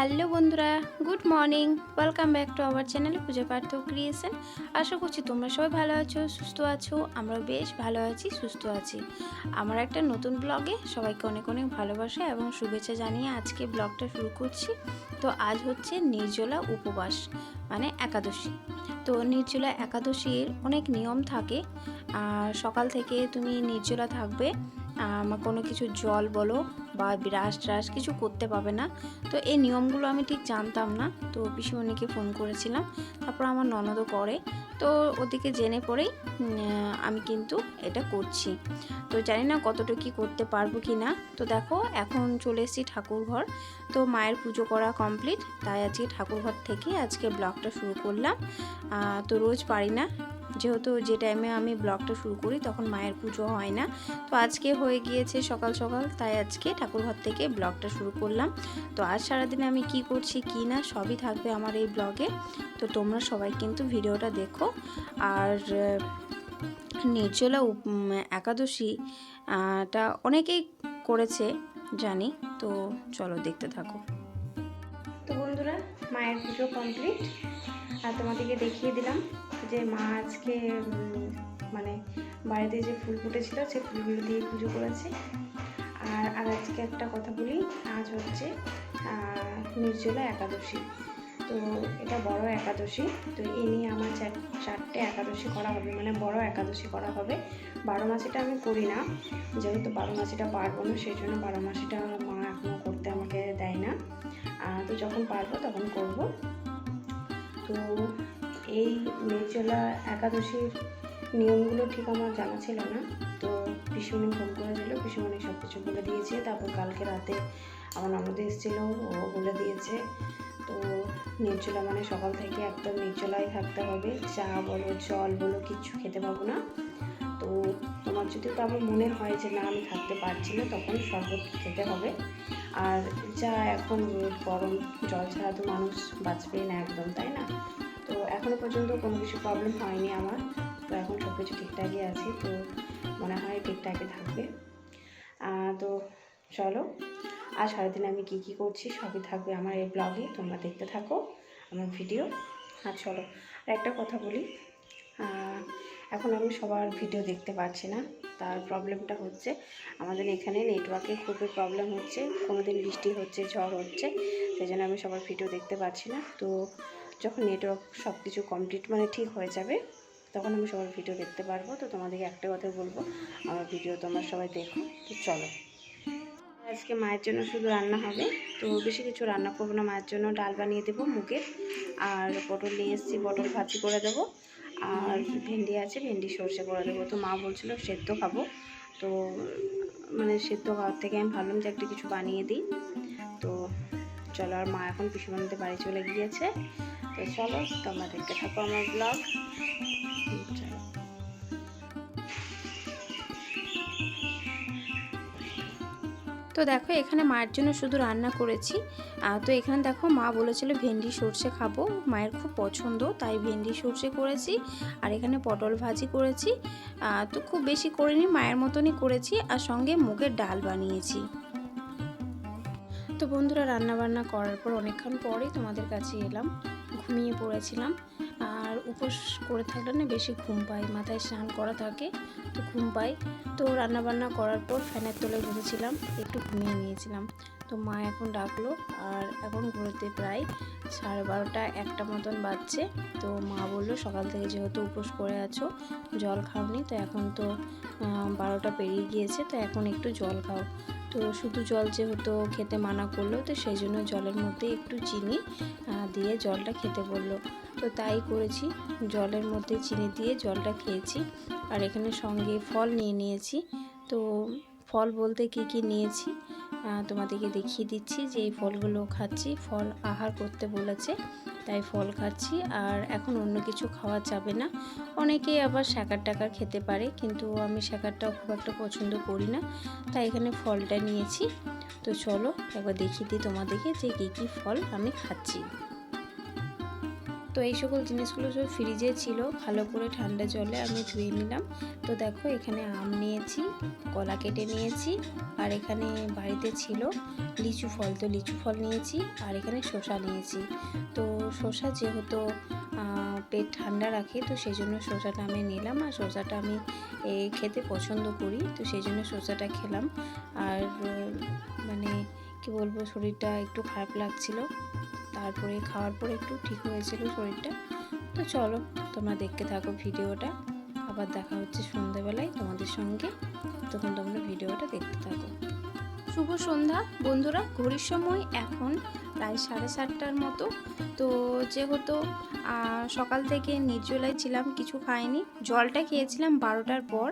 Hello বন্ধুরা, good morning. Welcome back to our channel Puja Partha creation. আশা করছি তোমরা সবাই ভালো আছো, সুস্থ আছো, আমরাও বেশ ভালো আছি, সুস্থ আছি। আমার একটা নতুন ব্লগে সবাইকে অনেক অনেক ভালোবাসা এবং শুভেচ্ছা জানিয়ে আজকে ব্লগটা শুরু করছি। তো আজ হচ্ছে নির্জলা উপবাস মানে একাদশী। তো নির্জলা একাদশীর অনেক নিয়ম থাকে। সকাল থেকে তুমি নির্জলা থাকবে কোনো কিছু জল বলো বা ব্রাশ ট্রাশ কিছু করতে পাবে না। তো এই নিয়মগুলো আমি ঠিক জানতাম না। তো পিসিমণিকে ফোন করেছিলাম। তারপর আমার ননদও করে। তো ওদিকে জেনে পরেই আমি কিন্তু এটা করছি। তো জানি না কতটা কি করতে পারব কি না। তো দেখো, এখন চলে এসেছি ঠাকুরঘর তো মায়ের পুজো করা কমপ্লিট তাই আজকে ঠাকুরঘর থেকে আজকে ব্লগটা শুরু করলাম। তো রোজ পারি না। যেহেতু যে টাইমে আমি ব্লগটা শুরু করি, তখন মায়ের পুজো হয় না। তো আজকে হয়ে গিয়েছে সকাল সকাল, তাই আজকে ঠাকুরঘর থেকে ব্লগটা শুরু করলাম। তো আজ সারাদিনে আমি কি করছি, কি না, সবই থাকবে আমার এই ব্লগে। তো তোমরা সবাই কিন্তু ভিডিওটা দেখো। আর নির্জলা একাদশী টা অনেকেই করেছে, জানি। তো চলো দেখতে থাকো। তো বন্ধুরা, মায়ের পুজো কমপ্লিট আর তোমাদেরকে দেখিয়ে দিলাম যে মা আজকে মানে বাড়িতে যে ফুল ফুটেছিল, সেই ফুলগুলো দিয়ে পুজো করেছে। আর আর আজকে একটা কথা বলি, আজ হচ্ছে নির্জলা একাদশী। তো এটা বড় একাদশী, তো এ নিয়ে আমার চার- চারটে একাদশী করা হবে মানে বড় একাদশী করা হবে। বারো মাসিটা আমি করি না, যেহেতু বারো মাসিটা পারব না, সেই জন্য বারো মাসিটা মা এখনও করতে আমাকে দেয় না। তো যখন পারব তখন করব। তো এই নির্জলা একাদশীর নিয়মগুলো ঠিক আমার জানা ছিল না। তো পিসুমণি ফোন করেছিল, পিসুমণি সব কিছু বলে দিয়েছে। তারপর কালকে রাতে আমার ননদ এসেছিল, ও বলে দিয়েছে। তো নির্জলা মানে সকাল থেকে একদম নির্জলায় থাকতে হবে। চা বলো, জল বলো, কিচ্ছু খেতে পাবো না। তো তোমার যদি তো আমার মনে হয় যে না, আমি থাকতে পারছি না, তখন শরবত খেতে হবে। আর যা এখন রোদ গরম, জল ছাড়া তো মানুষ বাঁচবেই না একদম, তাই না? তো এখনও পর্যন্ত কোনো কিছু প্রবলেম হয়নি আমার। তো এখন সব কিছু ঠিকঠাকই আছে, তো মনে হয় ঠিকঠাকই থাকবে। তো চলো আর সারাদিন আমি কী কী করছি সবই থাকবে আমার এই ব্লগে তোমরা দেখতে থাকো আমার ভিডিও আর চলো, আর একটা কথা বলি এখন আমি সবার ভিডিও দেখতে পাচ্ছি না, তার প্রবলেমটা হচ্ছে আমাদের এখানে নেটওয়ার্কে খুবই প্রবলেম হচ্ছে কোনো দিন বৃষ্টি হচ্ছে, ঝড় হচ্ছে, সেই জন্য আমি সবার ভিডিও দেখতে পাচ্ছি না। তো যখন নেটওয়ার্ক সব কিছু কমপ্লিট মানে ঠিক হয়ে যাবে তখন আমি সবার ভিডিও দেখতে পারব, তো তোমাদেরকে একটা কথা বলব, আমার ভিডিও তোমরা সবাই দেখো, তো চলো। আজকে মায়ের জন্য শুধু রান্না হবে, তো বেশি কিছু রান্না করব না, মায়ের জন্য ডাল বানিয়ে দেবো মুগের, আর পটল নিয়ে এসেছি, পটল ভাজি করে দেবো, আর ভেন্ডি আছে, ভেন্ডি সর্ষে করে দেবো, তো মা বলছিল সেদ্ধ খাব, তো মানে সেদ্ধ খাওয়ার থেকে আমি ভাবলাম যে একটা কিছু বানিয়ে দিই, তো চলো, আর মা এখন পিসুমানিতে বাড়ি চলে গিয়েছে তো চলো তোমরা দেখতে থাকো আমার ব্লগ তো দেখো, এখানে মায়ের জন্য শুধু রান্না করেছি। তো এখানে দেখো, মা বলেছিল ভেন্ডি সর্ষে খাব। মায়ের খুব পছন্দ, তাই ভেন্ডি সর্ষে করেছি। আর এখানে পটল ভাজি করেছি। তো খুব বেশি করিনি, মায়ের মতনই করেছি। আর সঙ্গে মুগের ডাল বানিয়েছি। তো বন্ধুরা রান্না বান্না করার পর অনেকক্ষণ পরেই তোমাদের কাছে এলাম। ঘুমিয়ে পড়েছিলাম। আর উপোস করে থাকলে না বেশি ঘুম পাই মাথায় স্নান করা থাকে তো ঘুম পাই তো রান্না বান্না করার পর ফ্যানের তলে বসেছিলাম, একটু ঘুমিয়ে নিয়েছিলাম। তো মা এখন ডাকলো আর এখন ঘুরতে প্রায় সাড়ে বারোটা একটা মতন বাজছে। তো মা বলল সকাল থেকে যেহেতু উপোস করে আছো, জল খাওনি তো এখন তো বারোটা পেরিয়ে গিয়েছে তো এখন একটু জল খাও। তো শুধু জল যেহেতু খেতে মানা করল, তো সেই জন্য জলের মধ্যে একটু চিনি দিয়ে জলটা খেতে বলল। তো তাই করেছি, জলের মধ্যে চিনি দিয়ে জলটা খেয়েছি। আর এখানে সঙ্গে ফল নিয়ে নিয়েছি। তো ফল বলতে কি কি নিয়েছি? তোমাদেরকে দেখিয়ে দিচ্ছি যে এই ফলগুলো খাচ্ছি। ফল আহার করতে বলেছে। তাই ফল খাচ্ছি আর এখন অন্য কিছু খাওয়া যাবে না। অনেকেই আবার শ্যাকার টাকার খেতে পারে কিন্তু আমি শ্যাকারটাও খুব একটা পছন্দ করি না। তাই এখানে ফলটা নিয়েছি। তো চলো একবার দেখিয়ে দিই তোমাদেরকে যে কী কী ফল আমি খাচ্ছি। তো এই সকল জিনিসগুলো সব ফ্রিজে ছিল, ভালো করে ঠান্ডা জলে আমি ধুয়ে নিলাম। তো দেখো এখানে আম নিয়েছি, কলা কেটে নিয়েছি আর এখানে বাড়িতে ছিল লিচু ফল। তো লিচু ফল নিয়েছি আর এখানে শসা নিয়েছি। তো শসা যেহেতু পেট ঠান্ডা রাখে, তো সেই জন্য শসাটা আমি নিলাম। আর শসাটা আমি খেতে পছন্দ করি, তো সেই জন্য শসাটা খেলাম। আর মানে কি বলব, শরীরটা একটু খারাপ লাগছিল। তারপরে খাওয়ার পর একটু ঠিক হয়েছিল শরীরটা। তো চলো, তোমরা দেখতে থাকো ভিডিওটা। আবার দেখা হচ্ছে সন্ধ্যাবেলায় তোমাদের সঙ্গে। তখন তোমরা ভিডিওটা দেখতে থাকো। শুভ সন্ধ্যা। বন্ধুরা, ঘড়ির সময় এখন প্রায় সাড়ে সাতটার মতো। তো যেহেতু সকাল থেকে নির্জলায় ছিলাম, কিছু খাইনি। জলটা খেয়েছিলাম বারোটার পর।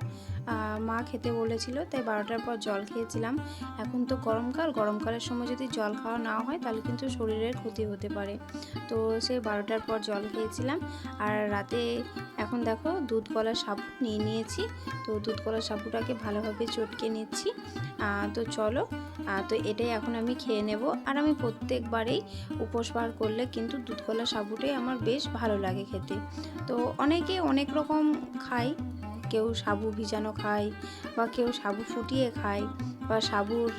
মা খেতে বলেছিল, তাই বারোটার পর জল খেয়েছিলাম। এখন তো গরমকাল, গরমকালের সময় যদি জল খাওয়া না হয়, তাহলে কিন্তু শরীরের ক্ষতি হতে পারে। তো সেই বারোটার পর জল খেয়েছিলাম। আর রাতে এখন দেখো দুধ কলার সাবু নিয়ে নিয়েছি। তো দুধ কলার সাবুটাকে ভালোভাবে চটকে নিচ্ছি। তো চলো তো এটাই এখন আমি খেয়ে নেব। আর আমি প্রত্যেকবারেই উপোস বার করলে কিন্তু দুধ কলা সাবুটাই আমার বেশ ভালো লাগে খেতে। তো অনেকে অনেক রকম খায়। কেউ সাবু ভিজানো খায় বা কেউ সাবু ফুটিয়ে খায় বা সাবুর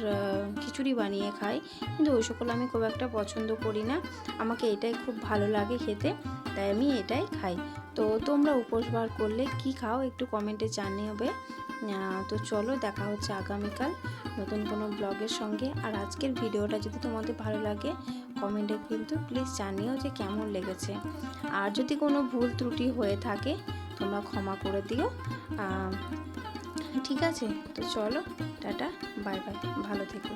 খিচুড়ি বানিয়ে খায়। কিন্তু ওই সকল আমি খুব একটা পছন্দ করি না। আমাকে এটাই খুব ভালো লাগে খেতে, তাই আমি এটাই খাই। তো তোমরা উপোস বার করলে কি খাও একটু কমেন্টে জানিয়ে তো চলো দেখা হচ্ছে আগামীকাল নতুন কোনো ব্লগের সঙ্গে। আর আজকের ভিডিওটা যদি তোমাদের ভালো লাগে কমেন্টে কিন্তু প্লিজ জানিও যে কেমন লেগেছে। আর যদি কোনো ভুল ত্রুটি হয়ে থাকে তোমরা ক্ষমা করে দিও। ঠিক আছে? তো চলো টাটা বাই বাই ভালো থেকো।